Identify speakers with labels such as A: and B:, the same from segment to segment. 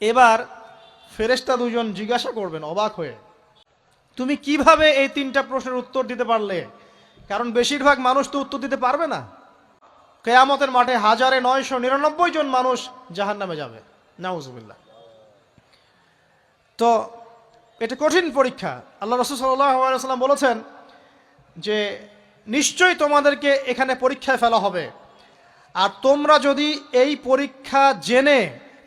A: এবার ফেরেশতা দুজন জিজ্ঞাসা করবেন, অবাক হয়ে। তুমি কীভাবে এই তিনটা প্রশ্নের উত্তর দিতে পারলে? কারণ বেশিরভাগ মানুষ তো উত্তর দিতে পারবে না। কেয়ামতের মাঠে হাজারে নয়শো নিরানব্বই জন মানুষ জাহান নামে যাবে। নাউজুবিল্লাহ। তো এটা কঠিন পরীক্ষা। আল্লাহ রসুল সাল্লাম বলেছেন যে, নিশ্চয়ই তোমাদেরকে এখানে পরীক্ষায় ফেলা হবে। আর তোমরা যদি এই পরীক্ষা জেনে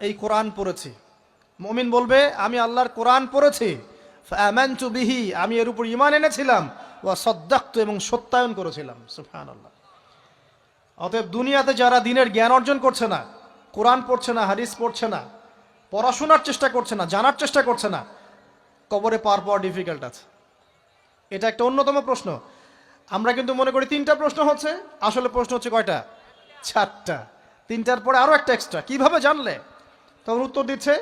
A: এই কোরআন পড়েছি। মমিন বলবে, আমি আল্লাহর কোরআন পড়েছি। বিহি আমি এর উপর ইমান এনেছিলাম। ওয়া সদ্দাক্ত, এবং সত্যায়ন করেছিলাম। সুফহান আল্লাহ অতএব দুনিয়াতে যারা দিনের জ্ঞান অর্জন করছে না, কোরআন পড়ছে না, হাদিস পড়ছে না, পড়াশোনার চেষ্টা করছে না, জানার চেষ্টা করছে না, কবরে পার পাওয়া ডিফিকাল্ট আছে। এটা একটা অন্যতম প্রশ্ন। আমরা কিন্তু মনে করি তিনটা প্রশ্ন হচ্ছে, আসলে প্রশ্ন হচ্ছে কয়টা? চারটা। তিনটার পরে আরও একটা এক্সট্রা কীভাবে জানলে? তখন উত্তর দিচ্ছে,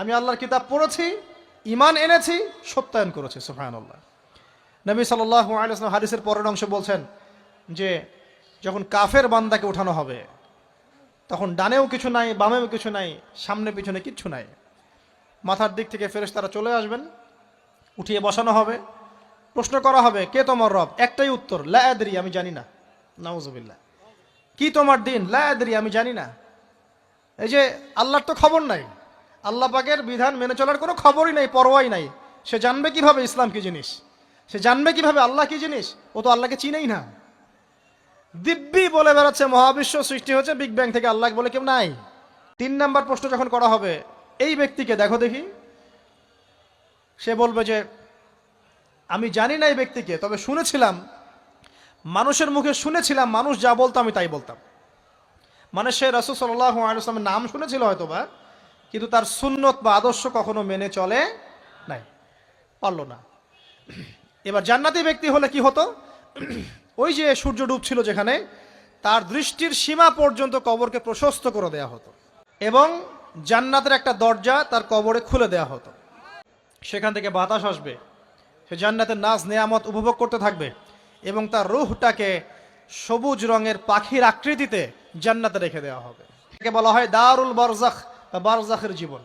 A: আমি আল্লাহর কিতাব পড়েছি ইমান এনেছি, সত্যায়ন করেছি সুফায়ন আল্লাহ নবী সাল্লাহ আলাইসলাম হাদিসের পরের অংশ বলছেন যে, যখন কাফের বান্দাকে উঠানো হবে, তখন ডানেও কিছু নাই, বামেও কিছু নাই, সামনে পিছনে কিচ্ছু নাই। মাথার দিক থেকে ফেরেস তারা চলে আসবেন, উঠিয়ে বসানো হবে, প্রশ্ন করা হবে, কে তোমার রব? একটাই উত্তর লায়াদরি আমি জানি না। নাউজুবিল্লাহ। কি তোমার দিন? লায়াদরি আমি জানি না। এই যে আল্লাহর তো খবর নাই। আল্লাহ পাকের বিধান মেনে চলার কোনো খবরই নাই, পরোয়াই নাই। সে জানবে কীভাবে ইসলাম কি জিনিস? সে জানবে কীভাবে আল্লাহ কি জিনিস? ও তো আল্লাহকে চিনেই না। দিব্যি বলে বেড়াচ্ছে, মহাবিশ্ব সৃষ্টি হচ্ছে বিগ ব্যাং থেকে আল্লাহ বলে কেউ নাই। তিন নাম্বার প্রশ্ন যখন করা হবে, এই ব্যক্তিকে দেখো দেখি। সে বলবে যে, আমি জানি না এই ব্যক্তিকে, তবে শুনেছিলাম, মানুষের মুখে শুনেছিলাম, মানুষ যা বলতো আমি তাই বলতাম। মানে সে রসুল সাল্লাহ আলুসলামের নাম শুনেছিল হয়তো বা কিন্তু তার সুন্নত বা আদর্শ কখনো মেনে চলে নাই। পারল না। এবার জান্নাতি ব্যক্তি হলে কি হতো? ওই যে সূর্য ডুবছিল যেখানে, তার দৃষ্টির সীমা পর্যন্ত কবরকে প্রশস্ত করে দেয়া হতো এবং জান্নাতের একটা দরজা তার কবরে খুলে দেয়া হতো। সেখান থেকে বাতাস আসবে। সে জান্নাতের নাচ, নেয়ামত উপভোগ করতে থাকবে এবং তার রুহটাকে সবুজ রঙের পাখির আকৃতিতে জান্নাতে রেখে দেওয়া হবে। একে বলা হয় দারুল বারজাখ বা বারজাখের জীবন।